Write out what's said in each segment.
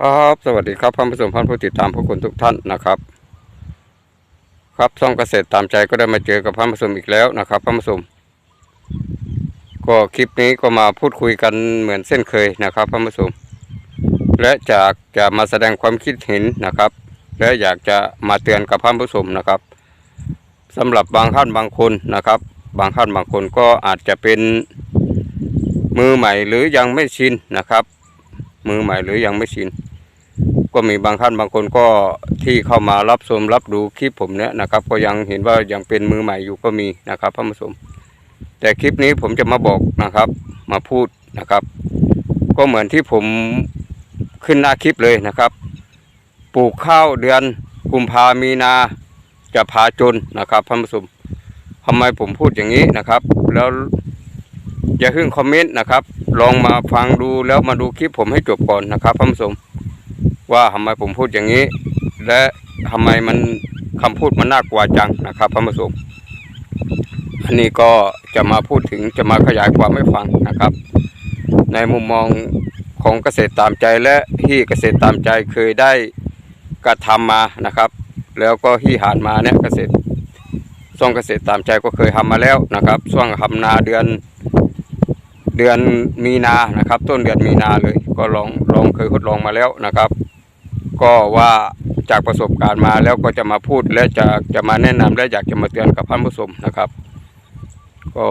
ครับสวัสดีครับท่านผู้ชมท่านผู้ติดตามผู้คนทุกท่านนะครับ ครับช่องเกษตรตามใจก็ได้มาเจอกับท่านผู้ชมอีกแล้วนะครับท่านผู้ชมก็คลิปนี้ก็มาพูดคุยกันเหมือนเส้นเคยนะครับท่านผู้ชมและจากจะมาแสดงความคิดเห็นนะครับ และอยากจะมาเตือนกับท่านผู้ชมนะครับสำหรับบางท่านบางคนนะครับ บางท่านบางคนก็อาจจะเป็นมือใหม่หรือยังไม่ชินนะครับ มือใหม่หรือยังไม่ชินก็มีบางท่านบางคนก็ที่เข้ามารับชมรับดูคลิปผมเนี่ยนะครับ ก็ยังเห็นว่ายังเป็นมือใหม่อยู่ก็มีนะครับท่านผู้ชมแต่คลิปนี้ผมจะมาบอกนะครับ มาพูดนะครับ ก็เหมือนที่ผมขึ้นหน้าคลิปเลยนะครับ ปลูกข้าวเดือนกุมภามีนาจะพาจนนะครับท่านผู้ชมทำไมผมพูดอย่างนี้นะครับ แล้วอย่าเพิ่งคอมเมนต์นะครับ ลองมาฟังดูแล้วมาดูคลิปผมให้จบก่อนนะครับท่านผู้ชมว่าทำไมผมพูดอย่างนี้ และทำไมมันคำพูดมันน่ากลัวจังนะครับท่านผู้ชมอันนี้ก็จะมาพูดถึงจะมาขยายความให้ฟังนะครับ ในมุมมองของเกษตรตามใจและที่เกษตรตามใจเคยได้กระทำมานะครับ แล้วก็ที่ผ่านมาเนี่ยเกษตรช่วงเกษตรตามใจก็เคยทำมาแล้วนะครับช่วงทำนาเดือน ดือนมีนานะครับ ต้นเดือนมีนาเลย ก็ลองลองเคยทดลองมาแล้วนะครับ ก็ว่าจากประสบการณ์มาแล้วก็จะมาพูดและจะจะมาแนะนำและอยากจะมาเตือนกับท่านผู้ชมนะครับ ก็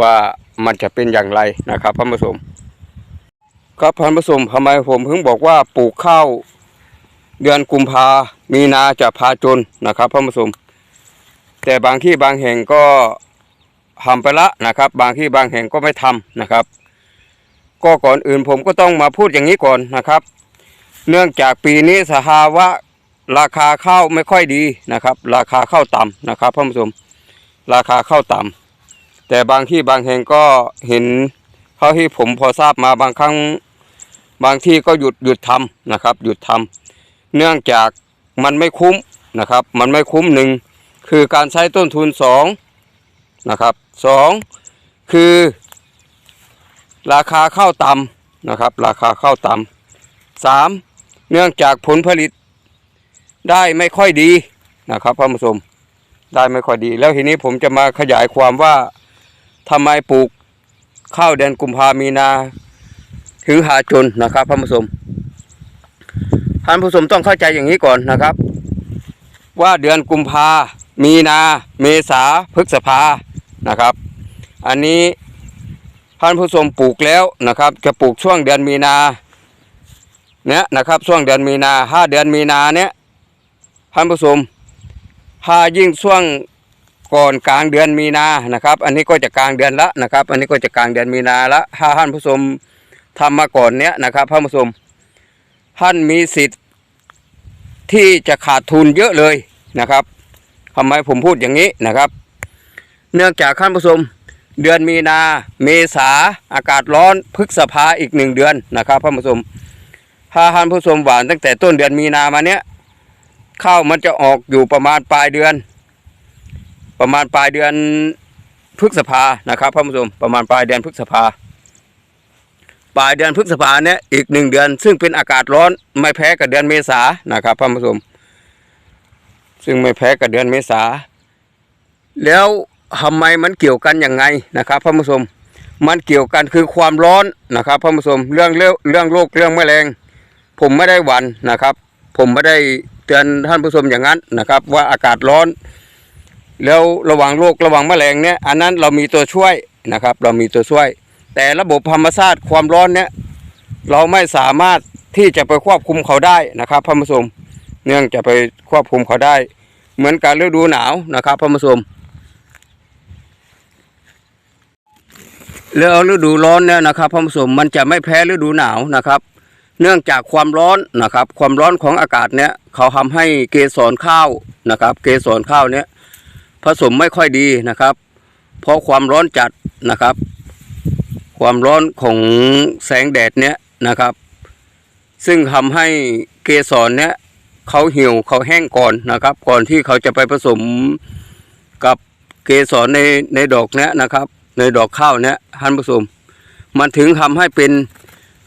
ว่ามันจะเป็นอย่างไรนะครับท่านผู้ชมครับท่านผู้ชมทำไมผมถึงบอกว่าปลูกข้าวเดือนกุมภามีนาจะพาจนนะครับท่านผู้ชมแต่บางที่บางแห่งก็ ทำไปละนะครับ บางที่บางแห่งก็ไม่ทำนะครับ ก็ก่อนอื่นผมก็ต้องมาพูดอย่างนี้ก่อนนะครับ เนื่องจากปีนี้สภาวะราคาข้าวไม่ค่อยดีนะครับ ราคาข้าวต่ำนะครับท่านผู้ชมราคาข้าวต่ำแต่บางที่บางแห่งก็เห็นเท่าที่ผมพอทราบมาบางครั้งบางที่ก็หยุดหยุดทำนะครับ หยุดทำเนื่องจากมันไม่คุ้มนะครับ มันไม่คุ้มหนึ่งคือการใช้ต้นทุนสอง นะครับสองคือ ราคาข้าวต่ำนะครับ ราคาข้าวต่ำสามเนื่องจากผลผลิตได้ไม่ค่อยดีนะครับท่านผู้ชมได้ไม่ค่อยดี แล้วทีนี้ผมจะมาขยายความว่าทำไมปลูกข้าวเดือนกุมภามีนาถึงหาจนนะครับท่านผู้ชมท่านผู้ชมต้องเข้าใจอย่างนี้ก่อนนะครับ ว่าเดือนกุมภามีนา เมษาพฤษภา นะครับ อันนี้ท่านผู้ชมปลูกแล้วนะครับ จะปลูกช่วงเดือนมีนาเนี่ยนะครับช่วงเดือนมีนาห้าเดือนมีนาเนี่ยท่านผู้ชมถ้ายิ่งช่วงก่อนกลางเดือนมีนานะครับ อันนี้ก็จะกลางเดือนละนะครับ อันนี้ก็จะกลางเดือนมีนาละถ้าท่านผู้ชมทำมาก่อนเนี้ยนะครับท่านผู้ชมท่านมีสิทธิ์ที่จะขาดทุนเยอะเลยนะครับทำไมผมพูดอย่างนี้นะครับ เนื่องจากท่านผู้ชมเดือนมีนาเมษาอากาศร้อนพฤษภาอีกหนึ่งเดือนนะครับท่านผู้ชมถ้าท่านผู้ชมหวานตั้งแต่ต้นเดือนมีนามาเนี้ยข้าวมันจะออกอยู่ประมาณปลายเดือน ประมาณปลายเดือนพฤษภานะครับท่านผู้ชมประมาณปลายเดือนพฤษภาปลายเดือนพฤษภาเนี้ยอีกหนึ่งเดือน ซึ่งเป็นอากาศร้อนไม่แพ้กับเดือนเมษานะครับท่านผู้ชมซึ่งไม่แพ้กับเดือนเมษาแล้ว ทำไมมันเกี่ยวกันอยังไงนะครับพระผู้ชมมันเกี่ยวกันคือความร้อนนะครับพระผู้ชมเรื่องเรื่องเรื่องโรคเรื่องแมลง ผมไม่ได้หวันนะครับ ผมไม่ได้เตือนท่านผู้ชมอย่างนั้นนะครับ ว่าอากาศร้อน แล้วระวังโรคระวังแมลงเนี่ยอันนั้นเรามีตัวช่วยนะครับ เรามีตัวช่วย แต่ระบบธรรมชาติความร้อนเนี่ยเราไม่สามารถที่จะไปควบคุมเขาได้นะครับพระผู้ชมเนื่องจะไปควบคุมเขาได้ เหมือนการฤดูหนาวนะครับพระผู้ชม แล้วฤดูร้อนเนี่ยนะครับพระผู้ชมมันจะไม่แพ้ฤดูหนาวนะครับ เนื่องจากความร้อนนะครับ ความร้อนของอากาศเนี่ยเขาทำให้เกสรข้าวนะครับ เกสรข้าวเนี่ยผสมไม่ค่อยดีนะครับ เพราะความร้อนจัดนะครับ ความร้อนของแสงแดดเนี่ยนะครับ ซึ่งทำให้เกสรเนี่ยเขาเหี่ยวเขาแห้งก่อนนะครับ ก่อนที่เขาจะไปผสมกับเกสรในในดอกเนี้ยนะครับ ในดอกข้าวเนี้ยท่านผู้ชมมันถึงทำให้เป็น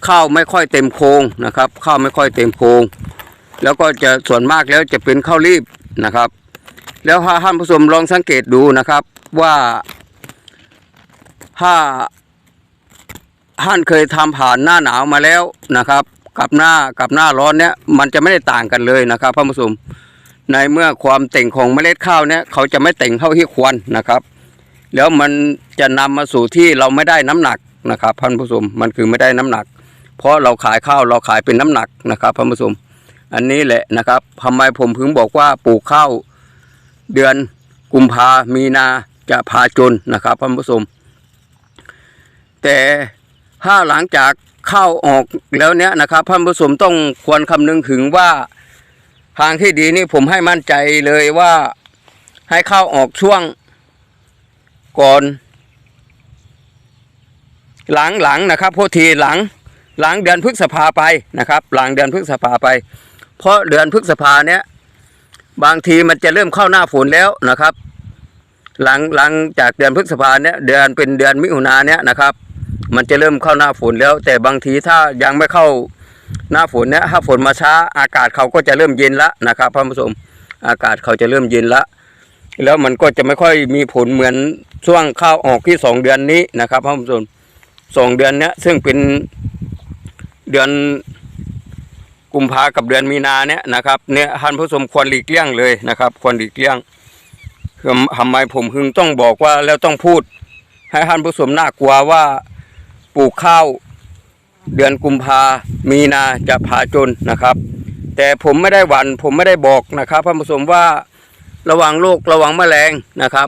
ข้าวไม่ค่อยเต็มโครงนะครับ ข้าวไม่ค่อยเต็มโครงแล้วก็จะส่วนมากแล้วจะเป็นข้าวรีบนะครับ แล้วถ้าท่านผู้ชมลองสังเกตดูนะครับว่าถ้าท่านเคยทำผ่านหน้าหนาวมาแล้วนะครับ กับหน้ากับหน้าร้อนเนี้ยมันจะไม่ได้ต่างกันเลยนะครับท่านผู้ชมในเมื่อความเต่งของเมล็ดข้าวเนี้ยเขาจะไม่เต่งเท่าที่ควรนะครับ แล้วมันจะนำมาสู่ที่เราไม่ได้น้ำหนักนะครับท่านผู้ชมมันคือไม่ได้น้ำหนัก เพราะเราขายข้าวเราขายเป็นน้ำหนักนะครับท่านผู้ชมอันนี้แหละนะครับทำไมผมถึงบอกว่าปลูกข้าวเดือนกุมภามีนาจะพาจนนะครับท่านผู้ชมแต่ถ้าหลังจากข้าวออกแล้วเนี้ยนะครับท่านผู้ชมต้องควรคำนึงถึงว่าทางที่ดีนี่ผมให้มั่นใจเลยว่าให้ข้าวออกช่วง ก่อน หลังหลังนะครับโทษทีหลังหลังเดือนพฤษภาไปนะครับ หลังเดือนพฤษภาไป เพราะเดือนพฤษภาเนี้ยบางทีมันจะเริ่มเข้าหน้าฝนแล้วนะครับ หลังหลังจากเดือนพฤษภาเนี้ยเดือนเป็นเดือนมิถุนาเนี้ยนะครับ มันจะเริ่มเข้าหน้าฝนแล้ว แต่บางทีถ้ายังไม่เข้าหน้าฝนเนี้ยถ้าฝนมาช้าอากาศเขาก็จะเริ่มเย็นละนะครับท่านผู้ชมอากาศเขาจะเริ่มเย็นละ แล้วมันก็จะไม่ค่อยมีผลเหมือนช่วงข้าวออกที่สองเดือนนี้นะครับท่านผู้ชมสองเดือนเนี้ยซึ่งเป็นเดือนกุมภากับเดือนมีนาเนี้ยนะครับเนี่ยท่านผู้ชมควรหลีกเลี่ยงเลยนะครับ ควรหลีกเลี่ยงคือทำไมผมถึงต้องบอกว่าแล้วต้องพูด ให้ท่านผู้ชมน่ากลัวว่าปลูกข้าวเดือนกุมภามีนาจะผ่าจนนะครับ แต่ผมไม่ได้หวันผมไม่ได้บอกนะครับท่านผู้ชมว่า ระวังโรคระวังแมลงนะครับ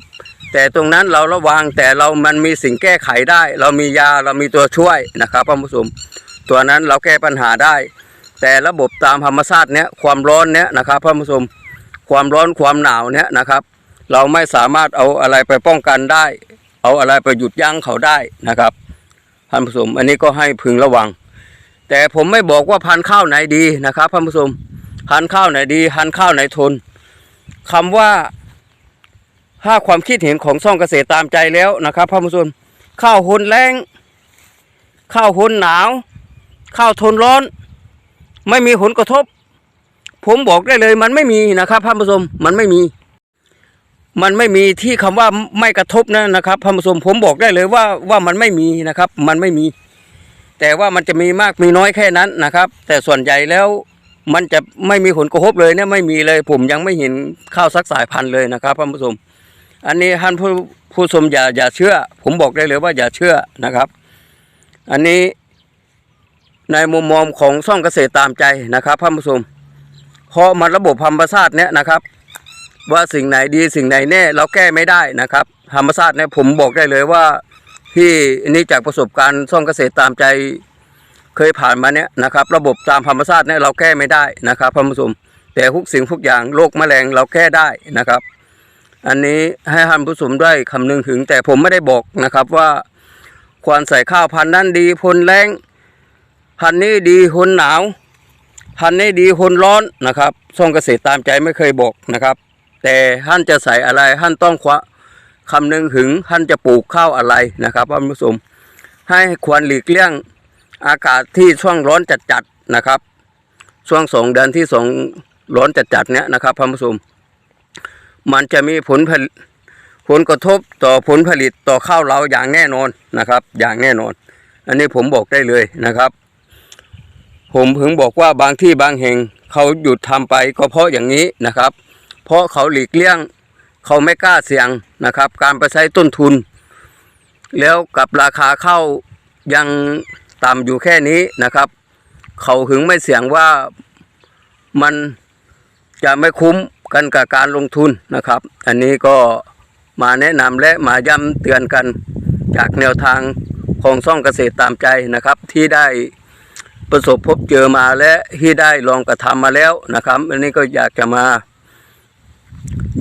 แต่ตรงนั้นเราระวังแต่เรามันมีสิ่งแก้ไขได้ เรามียาเรามีตัวช่วยนะครับท่านผู้ชมตัวนั้นเราแก้ปัญหาได้ แต่ระบบตามธรรมชาติเนี้ยความร้อนเนี้ยนะครับท่านผู้ชมความร้อนความหนาวเนี้ยนะครับ เราไม่สามารถเอาอะไรไปป้องกันได้ เอาอะไรไปหยุดยั้งเขาได้นะครับท่านผู้ชมอันนี้ก็ให้พึงระวัง แต่ผมไม่บอกว่าพันข้าวไหนดีนะครับท่านผู้ชมพันข้าวไหนดีพันข้าวไหนทน คำว่าถ้าความคิดเห็นของซ่องเกษตรตามใจแล้วนะครับพ่อผู้ชมข้าวหนแรงข้าวหนหนาว ข้าวทนร้อน ไม่มีผลกระทบ ผมบอกได้เลยมันไม่มีนะครับพ่อผู้ชมมันไม่มี มันไม่มีที่คำว่าไม่กระทบนะนะครับพ่อผู้ชมผมบอกได้เลยว่าว่ามันไม่มีนะครับ มันไม่มี แต่ว่ามันจะมีมากมีน้อยแค่นั้นนะครับ แต่ส่วนใหญ่แล้ว มันจะไม่มีผลกระทบเลยเนี่ยไม่มีเลยผมยังไม่เห็นข้าวสักสายพันธุ์เลยนะครับท่านผู้ชมอันนี้ท่านผู้ผู้ชมอย่าอย่าเชื่อ ผมบอกได้เลยว่าอย่าเชื่อนะครับ อันนี้ในมุมมองของช่องเกษตรตามใจนะครับท่านผู้ชมเพราะมันระบบธรรมชาติเนี่ยนะครับ ว่าสิ่งไหนดีสิ่งไหนแน่เราแก้ไม่ได้นะครับธรรมชาติเนี่ยผมบอกได้เลยว่าที่อันนี้จากประสบการณ์ช่องเกษตรตามใจ เคยผ่านมาเนี่ยนะครับ ระบบตามธรรมชาติเนี่ยเราแก้ไม่ได้นะครับท่านผู้ชมแต่ทุกสิ่งทุกอย่างโรคแมลงเราแก้ได้นะครับ อันนี้ให้ท่านผู้ชมได้คำนึงถึง แต่ผมไม่ได้บอกนะครับว่าควรใส่ข้าวพันธุ์นั้นดีพลแรงพันธุ์นี้ดีทนหนาว พันธุ์นี้ดีทนร้อนนะครับช่องเกษตรตามใจไม่เคยบอกนะครับ แต่ท่านจะใส่อะไรท่านต้องควะคำนึงถึงท่านจะปลูกข้าวอะไรนะครับท่านผู้ชมให้ควรหลีกเลี่ยง อากาศที่ช่วงร้อนจัดๆนะครับ ช่วงสองเดือนที่สองร้อนจัดๆเนี้ยนะครับท่านผู้ชมมันจะมีผลผลผลกระทบต่อผลผลิตต่อข้าวเราอย่างแน่นอนนะครับ อย่างแน่นอน อันนี้ผมบอกได้เลยนะครับ ผมถึงบอกว่าบางที่บางแห่งเขาหยุดทำไปก็เพราะอย่างนี้นะครับ เพราะเขาหลีกเลี่ยงเขาไม่กล้าเสี่ยงนะครับ การไปใช้ต้นทุน แล้วกับราคาข้าวยัง ต่ำอยู่แค่นี้นะครับ เขาถึงไม่เสี่ยงว่ามันจะไม่คุ้มกันกับการลงทุนนะครับ อันนี้ก็มาแนะนำและมาย้ำเตือนกันจากแนวทางของซ่องเกษตรตามใจนะครับ ที่ได้ประสบพบเจอมาและที่ได้ลองกระทำมาแล้วนะครับ อันนี้ก็อยากจะมา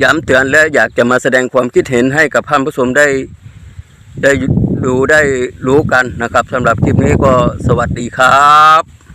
ย้ำเตือนและอยากจะมาแสดงความคิดเห็นให้กับท่านผู้ชมได้ได้ ดูได้รู้กันนะครับสำหรับคลิปนี้ก็สวัสดีครับ